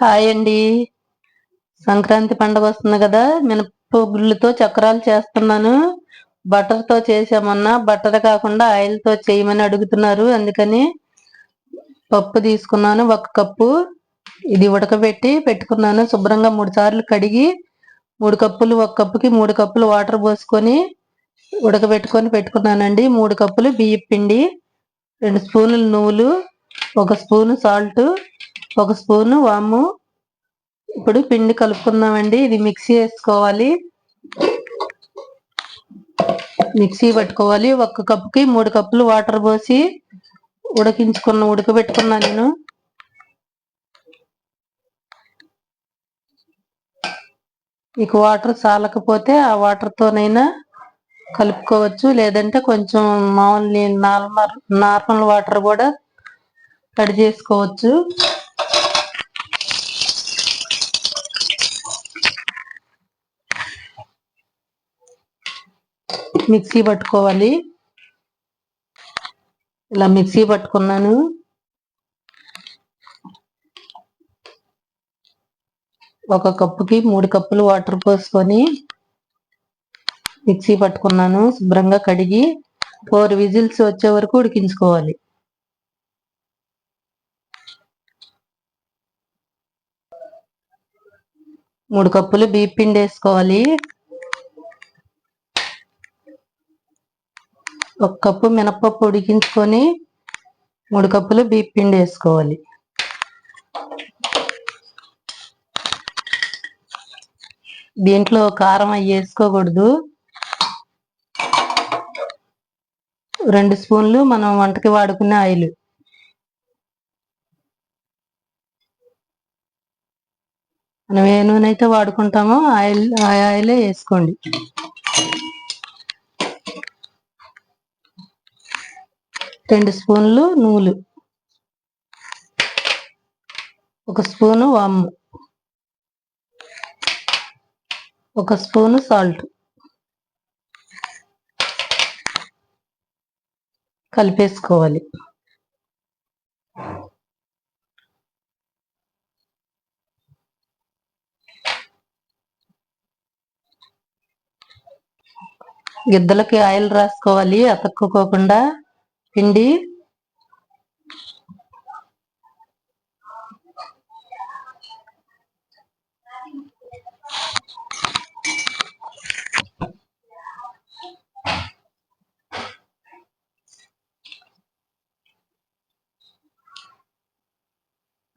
Hi అండి. సంక్రాంతి పండుగ వస్తుంది కదా మినపగుళ్ళతో చక్రాలు చేస్తున్నాను. బటర్తో చేసామన్నా బటర్ కాకుండా ఆయిల్తో చేయమని అడుగుతున్నారు అందుకని పప్పు తీసుకున్నాను ఒక కప్పు. ఇది ఉడకబెట్టి పెట్టుకున్నాను శుభ్రంగా మూడు సార్లు కడిగి మూడు కప్పులు ఒక కప్పుకి మూడు కప్పులు వాటర్ పోసుకొని ఉడకబెట్టుకొని పెట్టుకున్నానండి. మూడు కప్పులు బియ్యం పిండి రెండు స్పూన్లు నువ్వులు ఒక స్పూన్ సాల్ట్ ఒక స్పూను వాము. ఇప్పుడు పిండి కలుపుకుందామండి. ఇది మిక్సీ వేసుకోవాలి. మిక్సీ పట్టుకోవాలి. ఒక్క కప్పుకి మూడు కప్పులు వాటర్ పోసి ఉడికించుకున్న ఉడకబెట్టుకున్నా నేను. మీకు వాటర్ చాలకపోతే ఆ వాటర్ తోనైనా కలుపుకోవచ్చు. లేదంటే కొంచెం మామూలు నార్మల్ నార్మల్ వాటర్ కూడా కట్ చేసుకోవచ్చు. మిక్సీ పట్టుకోవాలి. ఇలా మిక్సీ పట్టుకున్నాను. ఒక కప్పుకి మూడు కప్పులు వాటర్ పోసుకొని మిక్సీ పట్టుకున్నాను. శుభ్రంగా కడిగి ఫోర్ విజిల్స్ వచ్చే వరకు ఉడికించుకోవాలి. మూడు కప్పులు బియ్య పిండి వేసుకోవాలి. ఒక కప్పు మినప్పప్పు ఉడికించుకొని మూడు కప్పులు బియ్య పిండి వేసుకోవాలి. దీంట్లో కారం అవి వేసుకోకూడదు. రెండు స్పూన్లు మనం వంటకి వాడుకునే ఆయిల్. మనం ఏ నూనె అయితే వాడుకుంటామో ఆయిల్ ఆ ఆయిలే వేసుకోండి. రెండు స్పూన్లు నూలు. ఒక స్పూను వాము. ఒక స్పూను సాల్ట్. కలిపేసుకోవాలి. గిద్దలకి ఆయిల్ రాసుకోవాలి అతక్కుకోకుండా పిండి.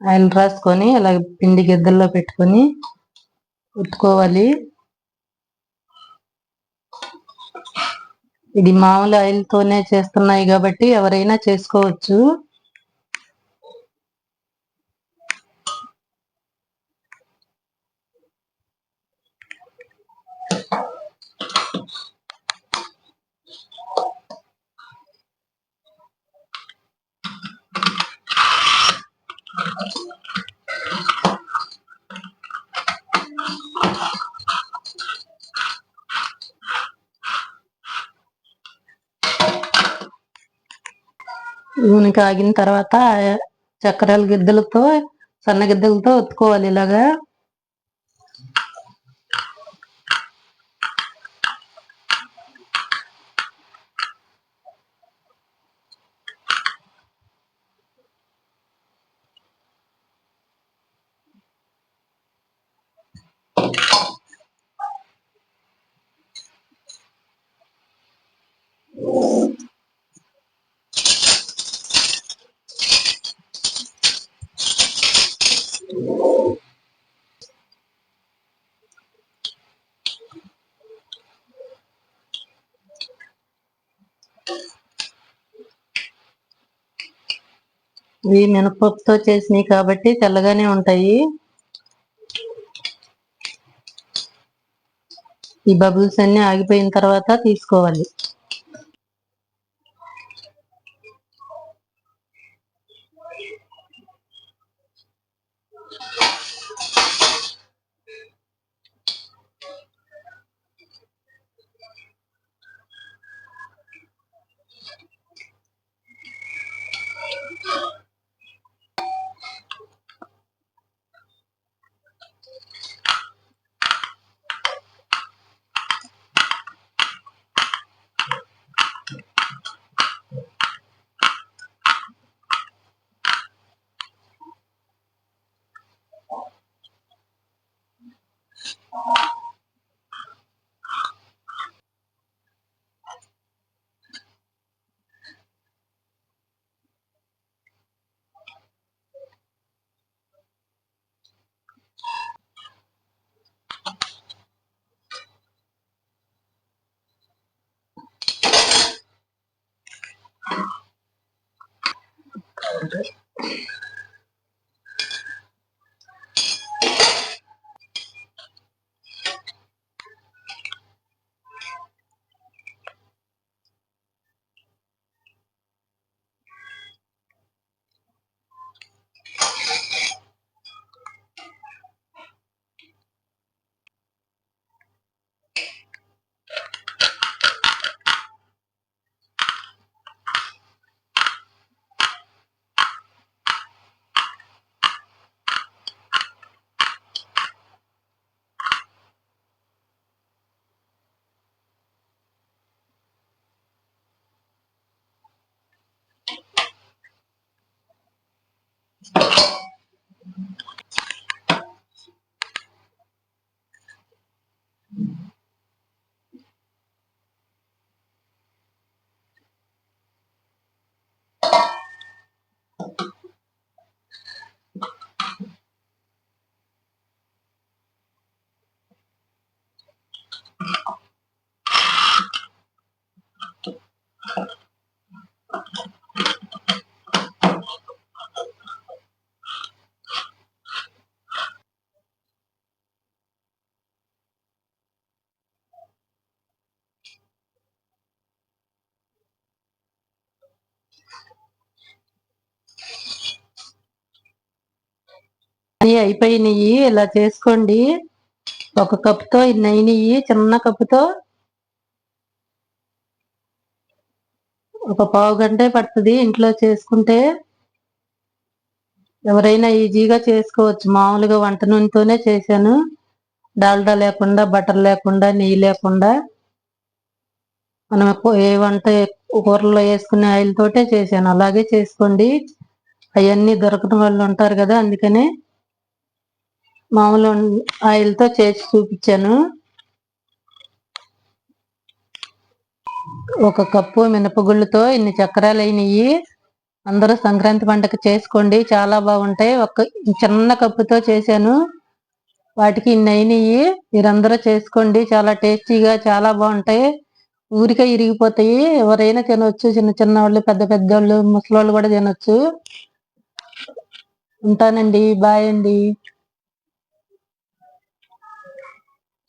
ఆయిల్ రాసుకొని అలాగే పిండి గిద్దల్లో పెట్టుకొని ఉత్తుకోవాలి. ఇది మామూలు ఆయిల్ తోనే చేస్తున్నాయి కాబట్టి ఎవరైనా చేసుకోవచ్చు. నూనె కాగిన తర్వాత చక్రాల గిద్దలతో సన్న గిద్దలతో ఒత్తుకోవాలి ఇలాగా. ఇవి మినపప్పుతో చేసినవి కాబట్టి తెల్లగానే ఉంటాయి. ఈ బబుల్స్ అన్ని ఆగిపోయిన తర్వాత తీసుకోవాలి. ఉంటాయి అన్ని అయిపోయినాయి ఇలా చేసుకోండి. ఒక కప్పుతో ఇన్ని అయినాయి చిన్న కప్పుతో ఒక పావు గంటే పడుతుంది ఇంట్లో చేసుకుంటే. ఎవరైనా ఈజీగా చేసుకోవచ్చు. మామూలుగా వంట నూనెతోనే చేశాను. డాల్డా లేకుండా బటర్ లేకుండా నెయ్యి లేకుండా. మనం ఏ వంట కూరల్లో వేసుకునే ఆయిల్ తోటే చేశాను. అలాగే చేసుకోండి. అవన్నీ దొరకడం వాళ్ళు ఉంటారు కదా అందుకనే మామూలు ఆయిల్తో చేసి చూపించాను. ఒక కప్పు మినపగుళ్ళతో ఇన్ని చక్రాలు అయినాయి అందరూ సంక్రాంతి పండగ చేసుకోండి. చాలా బాగుంటాయి. ఒక చిన్న కప్పుతో చేశాను. వాటికి ఇన్ని అయినాయి మీరందరూ చేసుకోండి. చాలా టేస్టీగా చాలా బాగుంటాయి. ఊరికే ఇరిగిపోతాయి. ఎవరైనా తినొచ్చు. చిన్న చిన్న వాళ్ళు పెద్ద పెద్ద వాళ్ళు ముసలి కూడా తినొచ్చు. ఉంటానండి. బాయ్ అండి.